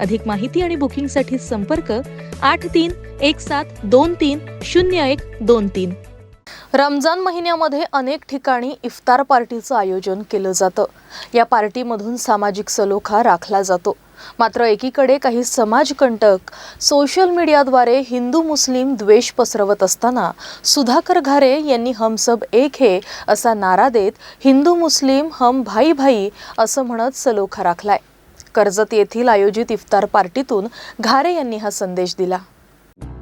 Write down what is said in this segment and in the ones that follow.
अधिक माहिती आणि बुकिंगसाठी संपर्क आठ तीन एक सात दोन तीन शून्य एक दोन तीन. रमजान महिन्यामध्ये अनेक ठिकाणी इफ्तार पार्टीचं आयोजन केलं जातं. या पार्टीमधून सामाजिक सलोखा राखला जातो. मात्र एकीकडे काही समाजकंटक सोशल मीडियाद्वारे हिंदू मुस्लिम द्वेष पसरवत असताना सुधाकर घारे यांनी हम सब एक हे असा नारा देत हिंदू मुस्लिम हम भाई भाई असं म्हणत सलोखा राखलाय. कर्जत येथील आयोजित इफ्तार पार्टीतून घारे यांनी हा संदेश दिला.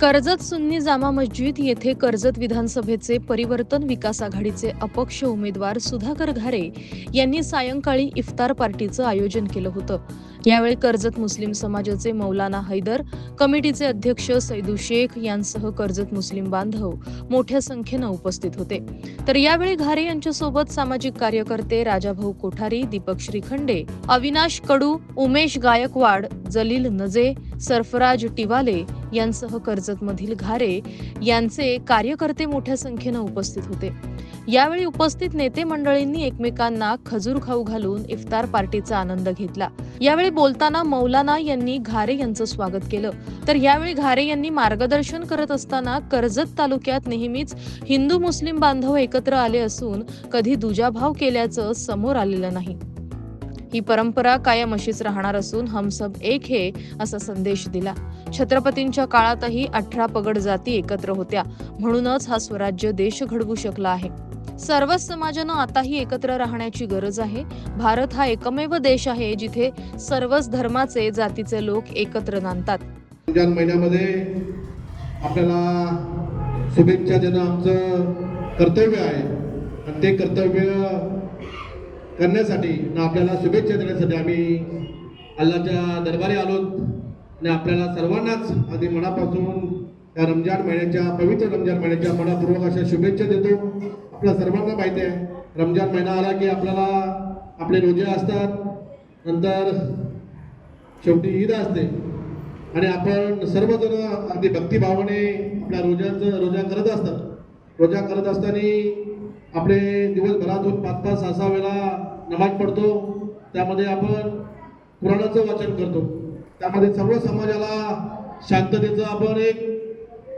कर्जत सुन्नी जामा मस्जिद येथे कर्जत विधानसभेचे परिवर्तन विकास आघाडीचे अपक्ष उमेदवार सुधाकर घारे यांनी सायंकाळी इफ्तार पार्टीचं आयोजन केलं होतं. यावेळी कर्जत मुस्लिम समाजाचे मौलाना हैदर कमिटीचे अध्यक्ष सैदू शेख यांसह कर्जत मुस्लिम बांधव मोठ्या संख्येनं उपस्थित होते. तर यावेळी घारे यांच्यासोबत सामाजिक कार्यकर्ते राजाभाऊ कोठारी दीपक श्रीखंडे अविनाश कडू उमेश गायकवाड जलील नजे सरफराज टिवाले यांसह कर्जतमधील घारे यांचे कार्यकर्ते मोठ्या संख्येनं उपस्थित होते. यावेळी उपस्थित नेते मंडळींनी एकमेकांना खजूर खाऊ घालून इफ्तार पार्टीचा आनंद घेतला. यावेळी बोलताना मौलाना यांनी घारे यांचं स्वागत केलं. तर यावेळी घारे यांनी मार्गदर्शन करत असताना कर्जत तालुक्यात नेहमीच हिंदू मुस्लिम बांधव एकत्र आले असून कधी दुजाभाव केल्याचं समोर आलेलं नाही. ही परंपरा कायम अशीच राहणार असून हम सब एक हे असा संदेश दिला. छत्रपतींच्या काळातही अठरा पगड जाती एकत्र होत्या. म्हणूनच हा स्वराज्य देश घडवू शकला आहे. सर्वच समाजानं आताही एकत्र राहण्याची गरज आहे. भारत हा एकमेव देश आहे जिथे सर्वच धर्माचे जातीचे लोक एकत्र नांदतात. रमजान महिन्यामध्ये आपल्याला शुभेच्छा देणं आमचं कर्तव्य आहे. आणि ते कर्तव्य करण्यासाठी ना आपल्याला शुभेच्छा देण्यासाठी आम्ही अल्लाच्या दरबारी आलोत. आणि आपल्याला सर्वांनाच अगदी मनापासून त्या रमजान महिन्याच्या पवित्र रमजान महिन्याच्या मनापूर्वक अशा शुभेच्छा देतो. आपल्या सर्वांना माहिती आहे रमजान महिना आला की आपल्याला आपले रोजे असतात. नंतर शेवटी ईद असते. आणि आपण सर्वजण अगदी भक्तिभावाने आपल्या रोजांचं रोजा करत असतात. रोजा करत असताना आपले दिवसभरातून पाच पाच सहा सहा वेळा नमाज पडतो त्यामध्ये आपण पुराणाचं वाचन करतो. त्यामध्ये सर्व समाजाला शांततेचा आपण एक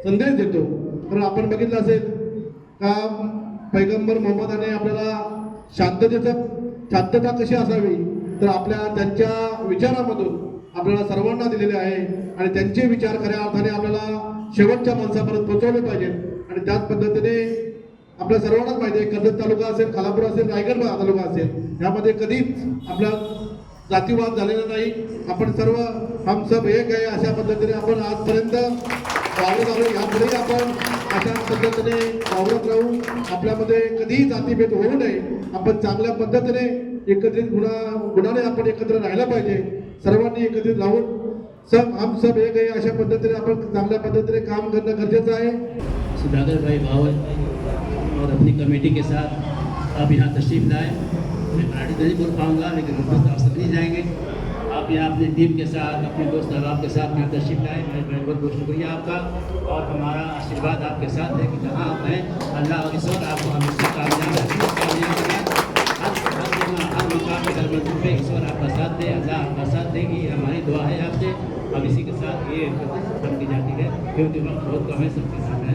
संदेश देतो. कारण आपण बघितलं असेल का पैगंबर मोहम्मदाने आपल्याला शांततेचं शांतता कशी असावी? तर आपल्या त्यांच्या विचारामधून आपल्याला सर्वांना दिलेले आहे. आणि त्यांचे विचार खऱ्या अर्थाने आपल्याला शेवटच्या माणसापर्यंत पोहोचवले पाहिजेत. आणि त्याच पद्धतीने आपल्या सर्वांनाच माहिती आहे कर्जत तालुका असेल खालापूर असेल रायगड तालुका असेल यामध्ये कधीच आपला जातीवाद झालेला नाही. आपण सर्व हम सब एक आहे अशा पद्धतीने आपण आजपर्यंत वावरत आलो यापुढेही आपण अशा पद्धतीने वावरत राहू. आपल्यामध्ये कधीही जातीभेद होऊ नये. आपण चांगल्या पद्धतीने एकत्रित गुणा गुणाने आपण एकत्र राहायला पाहिजे. सर्वांनी एकत्रित राहून. सब हम सब एक आहे अशा पद्धतीने आपण चांगल्या पद्धतीने काम करणं गरजेचं आहे. सुधाकर भाई भावल और अपनी कमेटी के साथ आप यहाँ तशरीफ़ लाए। मैं तो नहीं बोल पाऊँगा, लेकिन वापस तो आप नहीं जाएँगे। आप यहाँ अपनी टीम के साथ, अपने दोस्त अहबाब के साथ यहाँ तशरीफ़ लाए। मैं मैं बहुत बहुत शुक्रिया आपका और हमारा आशीर्वाद आपके साथ है कि जहाँ आप हैं। अल्लाह इस वक्त आपको हमेशा कामयाब ईश्वर आपका साथ दे, अल्लाह आपका साथ देगी हमारी दुआ है आपसे। अब इसी के साथ ये खत्म की जाती है। क्योंकि वक्त बहुत कम है, सबके साथ है।